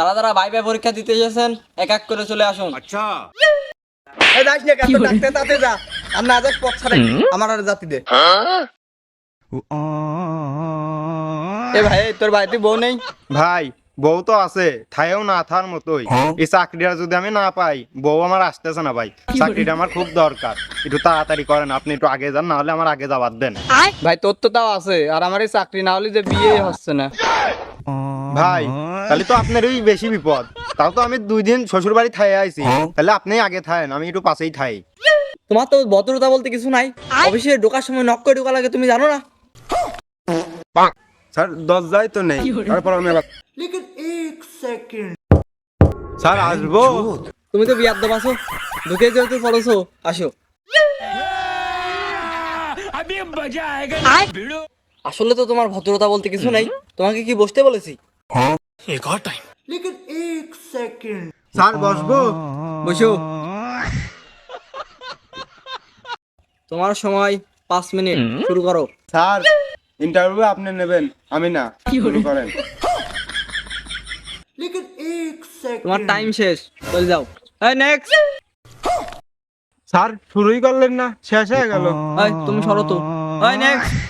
যারা যারা bye bye পরীক্ষা দিতে এসেছেন এক এক করে চলে আসুন। এই যাইস না কাছে ডাকতে তাতে যা। আর না যাস পথ ছাড়ে। আমার আর জাতি দে। এ ভাই তোর বাড়িতে বউ নেই? ভাই বউ তো আছে। থাইও না থার মতোই। এই চাকরিটা যদি আমি না পাই বউ আমার আসতেছে না ভাই। চাকরিটা আমার খুব দরকার। একটু তাড়াতাড়ি করেন আপনি একটু আগে যান না হলে আমার আগে যাবার দেন। ভাই তোর তো তাও আছে। আর আমার এই চাকরি না হলে যে বিয়ে হচ্ছে না। ভাই তাহলে তো আপনারই বেশি বিপদ তাও তো আমি দুই দিন শ্বশুর বাড়ি থাই আইছি তাহলে আপনি আগে থাকেন আমি একটু পাশেই থাই তোমার তো ভদ্রতা বলতে কিছু নাই অফিসে ঢোকার সময় নক করে ঢোকা লাগে তুমি জানো না স্যার দরজায় তো নেই তারপর আমি আবার স্যার আসব তুমি তো বিয়ার দেব আসো ঢুকে যেহেতু পড়েছো আসো আসলে তো তোমার ভদ্রতা বলতে কিছু নাই তোমাকে কি বসতে বলেছি স্যার বসবো বসো তোমার সময় পাঁচ মিনিট শুরু করো স্যার ইন্টারভিউ আপনি নেবেন আমি না শুরু করেন তোমার টাইম শেষ চলে যাও এই নেক্সট স্যার শুরুই করলেন না শেষ হয়ে গেল এই তুমি সরো তো এই নেক্সট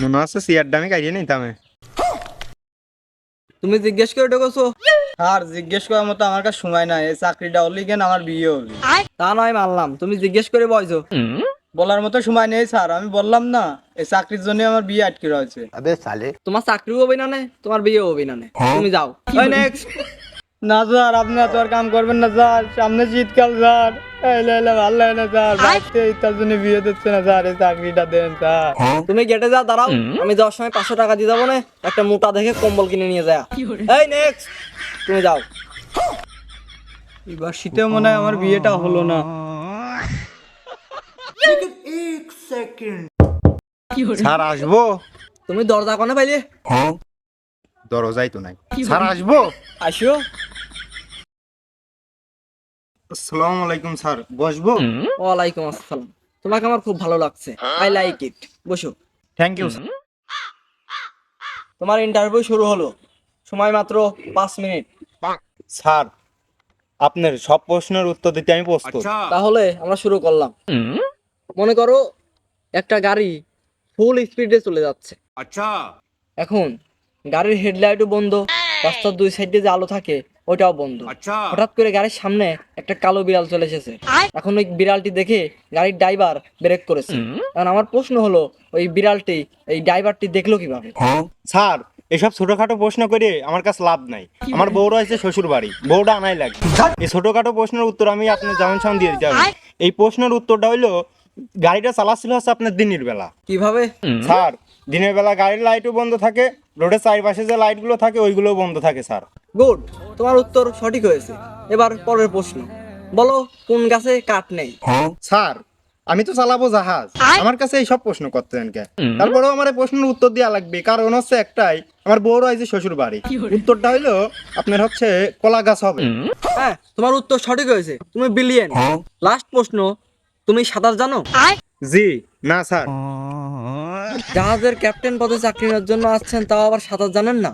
মনে হচ্ছে চেয়ারটা আমি কাটিয়ে নিতাম তুমি জিজ্ঞেস করে ঢুকেছো আর জিজ্ঞেস করার মতো আমার কাছে সময় নাই। এই চাকরিটা হলি কেন আমার বিয়ে হবে। তা নয় মানলাম। তুমি জিজ্ঞেস করে বয়সো বলার মতো সময় নেই স্যার। আমি বললাম না এই চাকরির জন্য আমার বিয়ে আটকে রয়েছে। তোমার চাকরিও হবে না নে, তোমার বিয়েও হবে না নে। তুমি যাও। নেক্সট না স্যার আপনি এত আর কাম করবেন না স্যার। সামনে শীতকাল স্যার। স্যার। তুমি গেটে যা দাঁড়াও। আমি যাওয়ার সময় পাঁচশো টাকা দিয়ে যাব না একটা মোটা দেখে কম্বল কিনে নিয়ে যা এই নেক্সট তুমি যাও। এবার শীতে মনে হয় আমার বিয়েটা হলো না। স্যার আসব? তুমি দরজা কোনে পাইলে? দরজাই তো নাই। স্যার আসব? আসো আসসালামু আলাইকুম স্যার। বসবো? ওয়ালাইকুম আসসালাম। তোমাকে আমার খুব ভালো লাগছে। I like it. বসো। থ্যাংক ইউ স্যার তোমার ইন্টারভিউ শুরু হলো। সময় মাত্র পাঁচ মিনিট। স্যার আপনার সব প্রশ্নের উত্তর দিতে আমি প্রস্তুত। তাহলে আমরা শুরু করলাম। মনে করো একটা গাড়ি ফুল স্পিডে চলে যাচ্ছে। আচ্ছা। এখন গাড়ির হেডলাইটও বন্ধ। রাস্তার দুই সাইডে যে আলো থাকে ওটাও বন্ধ। হঠাৎ করে গাড়ির সামনে একটা কালো বিড়াল চলে এসেছে। এখন ওই বিড়ালটি দেখে গাড়ির ড্রাইভার ব্রেক করেছে। এখন আমার প্রশ্ন হলো ওই বিড়ালটি এই ড্রাইভারটি দেখল কীভাবে? স্যার এসব ছোটখাটো প্রশ্ন করে আমার কাছে লাভ নাই। আমার বউ রয়েছে শ্বশুর বাড়ি বউটা আনাই লাগে এই ছোটখাটো প্রশ্নের উত্তর আমি আপনার যেমন সামনে দিয়ে দিতে এই প্রশ্নের উত্তরটা হইল গাড়িটা চালাচ্ছিল হচ্ছে আপনার দিনের বেলা। কীভাবে? স্যার দিনের বেলা গাড়ির লাইটও বন্ধ থাকে রোডের চারিপাশে যে লাইটগুলো থাকে ওইগুলোও বন্ধ থাকে স্যার। গুড তোমার উত্তর সঠিক হয়েছে। এবার পরের প্রশ্ন। বলো কোন গাছে কাঠ নেই? স্যার আমি তো চালাবো জাহাজ। আমার কাছে এই সব প্রশ্ন করতেন কে? তারপরেও আমার এই প্রশ্নের উত্তর দেওয়া লাগবে কারণ হচ্ছে একটাই আমার বউর হয়েছে শ্বশুর বাড়ি। উত্তরটা হইল আপনার হচ্ছে কলা গাছ হবে। হ্যাঁ তোমার উত্তর সঠিক হয়েছে। তুমি বিলিয়ন। লাস্ট প্রশ্ন তুমি সাঁতার জানো? জি না স্যার। জাহাজের ক্যাপ্টেন পদে চাকরি নেওয়ার জন্য আসছেন তাও আবার সাঁতার জানেন না?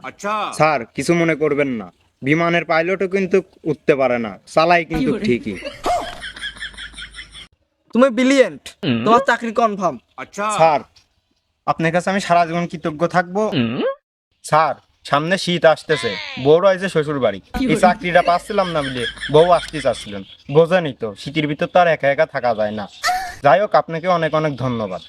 স্যার কিছু মনে করবেন না। বিমানের পাইলটও কিন্তু উঠতে পারে না চালাই কিন্তু ঠিকই। তুমি বিলিয়ন তোমার চাকরি কনফার্ম স্যার আপনার কাছে আমি সারা জীবন কৃতজ্ঞ থাকব। স্যার সামনে শীত আসতেছে বউ রয়েছে শ্বশুর বাড়ি এই চাকরিটা পাচ্ছিলাম না বলে বউ আসতে চাচ্ছিলেন। বোঝেনি তো শীতের ভিতর তো আর একা একা থাকা যায় না। যাই হোক আপনাকে অনেক অনেক ধন্যবাদ।